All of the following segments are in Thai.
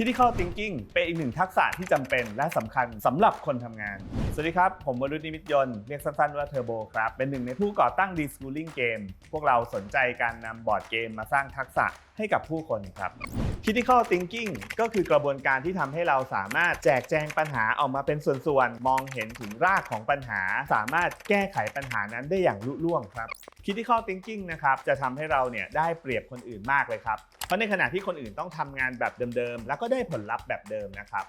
Critical Thinking เป็นอีกหนึ่งทักษะที่จำเป็นและสำคัญสำหรับคนทำงาน สวัสดีครับ ผมวรุษนิมิตยนต์เรียกสั้นๆว่าเทอร์โบครับ เป็นหนึ่งในผู้ก่อตั้ง D-Schooling Game พวกเราสนใจการนำบอร์ดเกมมาสร้างทักษะให้กับผู้คนครับ Critical Thinking ก็คือกระบวนการที่ทำให้เราสามารถแจกแจงปัญหาออกมาเป็นส่วนๆ มองเห็นถึงรากของปัญหา สามารถแก้ไขปัญหานั้นได้อย่างลุล่วงครับ Critical Thinking นะครับจะทำให้เราเนี่ยได้เปรียบคนอื่นมากเลยครับ เพราะในขณะที่คนอื่นต้องทำงานแบบเดิมๆ แล้วก็ได้ผลลัพธ์แบบเดิมนะครับ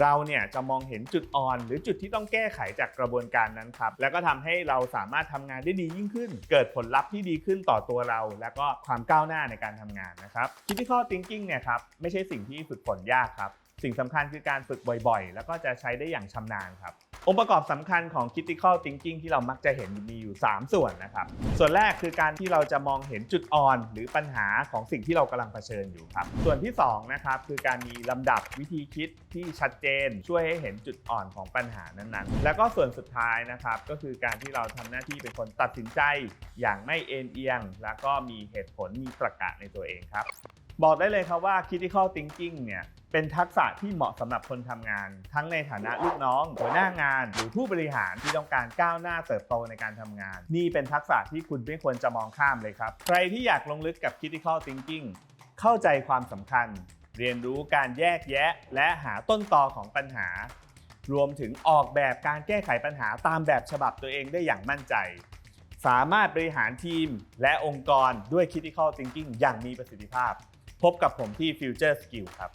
เราเนี่ยจะมองเห็นจุดอ่อน หรือจุดที่ต้องแก้ไขจากกระบวนการนั้นครับ แล้วก็ทำให้เราสามารถทำงานได้ดียิ่งขึ้น เกิดผลลัพธ์ที่ดีขึ้นต่อตัวเรา แล้วก็ความก้าวหน้าในการทำงานนะครับ Critical Thinking เนี่ยครับไม่ใช่สิ่งที่ฝึกฝนยากครับ สิ่งสำคัญคือการฝึกบ่อยๆ แล้วก็จะใช้ได้อย่างชำนาญครับ องค์ประกอบสำคัญของ critical thinking ที่เรามักจะเห็นมีอยู่ 3 ส่วนนะครับ ส่วนแรกคือการที่เราจะมองเห็นจุดอ่อน หรือปัญหาของสิ่งที่เรากำลังเผชิญอยู่ครับ ส่วนที่2นะครับคือการมีลำดับวิธีคิดที่ชัดเจน ช่วยให้เห็นจุดอ่อนของปัญหานั้นๆ แล้วก็ส่วนสุดท้ายนะครับก็คือการที่เราทำหน้าที่เป็นคนตัดสินใจอย่างไม่เอ็นเอียง แล้วก็มีเหตุผลมีตรรกะในตัวเองครับ บอกได้เลยครับว่า critical thinking เนี่ยเป็นทักษะที่เหมาะสำหรับคนทำงาน ทั้งในฐานะลูกน้อง หัวหน้างาน หรือผู้บริหารที่ต้องการก้าวหน้าเติบโตในการทำงาน นี่เป็นทักษะที่คุณไม่ควรจะมองข้ามเลยครับ ใครที่อยากลงลึกกับ critical thinking เข้าใจความสำคัญ เรียนรู้การแยกแยะ และหาต้นตอของปัญหา รวมถึงออกแบบการแก้ไขปัญหาตามแบบฉบับตัวเองได้อย่างมั่นใจ สามารถบริหารทีมและองค์กรด้วย critical thinking อย่างมีประสิทธิภาพ พบกับผมที่ Future Skill ครับ